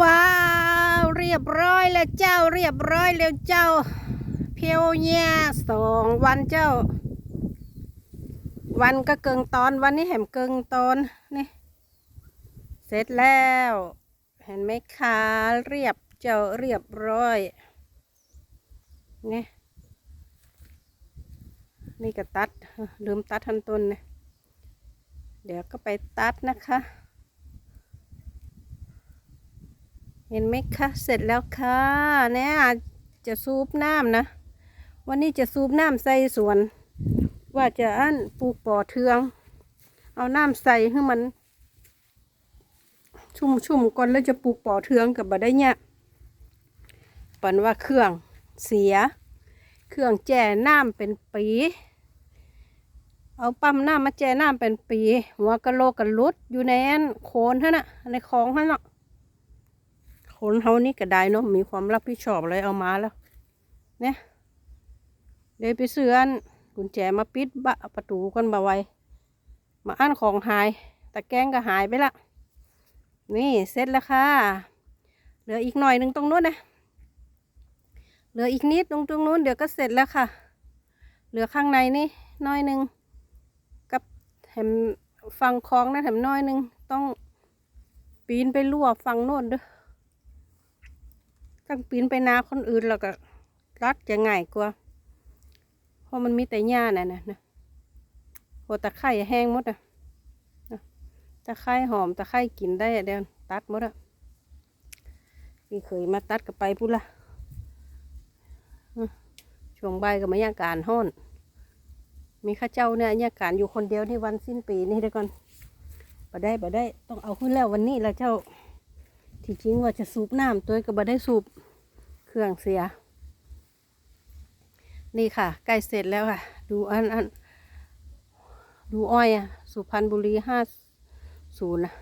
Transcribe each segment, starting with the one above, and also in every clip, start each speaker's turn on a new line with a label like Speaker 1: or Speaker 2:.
Speaker 1: ว้าว เรียบร้อยแล้วเจ้าเรียบร้อยแล้วเจ้า เพียวเนี่ยสองวันเจ้า วันก็เกิงตอนวันนี้แหมเกิงตอนนี่เสร็จแล้ว เห็นไหมคะเรียบเจ้าเรียบร้อยนี่นี่ก็ตัดลืมตัดทันต้นนะเดี๋ยวก็ไปตัดนะคะ เห็นไหมคะ เสร็จแล้วค่ะเนี่ยจะซูบน้ำนะ วันนี้จะซูบน้ำใส่สวน ว่าจะอันปลูกปอเทือง เอาน้ำใส่ให้มัน ชุ่มๆก่อนแล้วจะปลูกปอเทืองกับบ่ได้เนี่ยปันว่าเครื่องเสีย เครื่องแจ่น้ำเป็นปี เอาปั๊มน้ำมาแจ่น้ำเป็นปี หัวกะโหลกกันลุดอยู่ในอันโคนท่านน่ะในคลองท่านน่ะ คนเฮานี่ก็ได้เนาะมีความรับผิดชอบเลยเอามาแล้ว เนี่ยเดี๋ยวไปเสืออันกุญแจมาปิดบะประตูกันบ่าไว้ มาอันของหายตะแกงก็หายไปละ นี่เสร็จแล้วค่ะ เหลืออีกหน่อยหนึ่งตรงนู้นนะเหลืออีกนิดตรงตรงนู้นเดี๋ยวก็เสร็จแล้วค่ะ เหลือข้างในนี่น้อยหนึ่งกับแถมฟังคลองนะแถมน้อยหนึ่งต้องปีนไปรั่วฟังโน่นด้วย ตั้งปีนไปนาคนอื่นแล้วก็รัดจะง่ายกว่า เพราะมันมีแต่หญ้าน่ะนะนะโหตะไคร่แห้งหมดอะนะตะไคร่หอมตะไคร่กินได้อะเดี๋ยวตัดหมดอะพี่เคยมาตัดกับไปพูดละช่วงใบายก็มายางการห้อน มีข้าเจ้าเนี่ยยางการอยู่คนเดียวในวันสิ้นปีนี่เดี๋ยวก่อนบ่ได้บ่ได้ต้องเอาขึ้นแล้ววันนี้แล้วเจ้า ที่จริงว่าจะสูบน้ำตัวก็บ่ได้สูบเครื่องเสีย นี่ค่ะ ใกล้เสร็จแล้วค่ะ ดูอันอันดูอ้อยอะสุพรรณบุรีห้าศูนย์นะ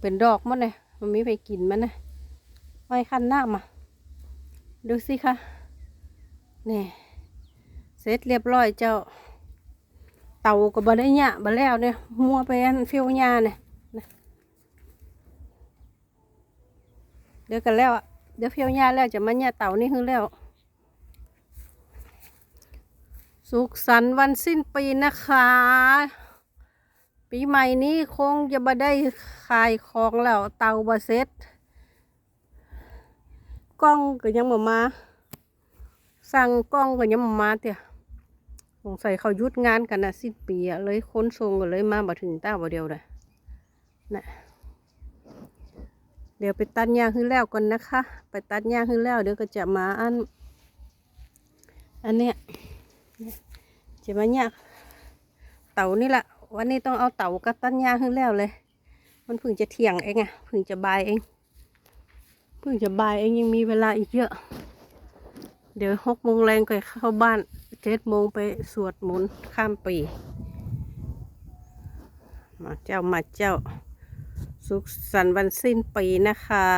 Speaker 1: เป็นดอกมันเลยมันไม่ไปกินมันนะอ้อยคันหน้ามาดูสิค่ะนี่เสร็จเรียบร้อยเจ้า เต่าก็บ่ได้หยะบ่แล้วเนี่ยมัวไปอันฟี้ยวหญ้าเนี่ย เดี๋ยวกันแล้วอะเดี๋ยวเฟี้ยวหญ้าแล้วจะมาหญ้าเต่านี่คือแล้ว สุขสันต์วันสิ้นปีนะคะ ปีใหม่นี้คงจะมาได้ขายของแล้วเตาบาเซ็ตกล้องก็ยังมามาสั่งกล้องก็ยังมามาเตี่ยสงสัยเขาหยุดงานกันนะสิ้นปีอะเลยค้นทรงก็เลยมาบ่ถึงเต้าบ่เดียวเลยนะ เดี๋ยวไปตัดหญ้าขึ้นแล้วก่อนนะคะ ไปตัดหญ้าขึ้นแล้วเดี๋ยวก็จะมาอัน อันเนี้ยจะมาหญ้าเต่านี่แหละวันนี้ต้องเอาเต่ากับตัดหญ้าขึ้นแล้วเลย มันเพิ่งจะเที่ยงเองอะเพิ่งจะบายเองเพิ่งจะบายเองยังมีเวลาอีกเยอะ เดี๋ยวหกโมงแรงก็เข้าบ้านเจ็ดโมงไปสวดมนต์ข้ามปีมาเจ้ามาเจ้า สุขสันต์วันสิ้นปีนะคะ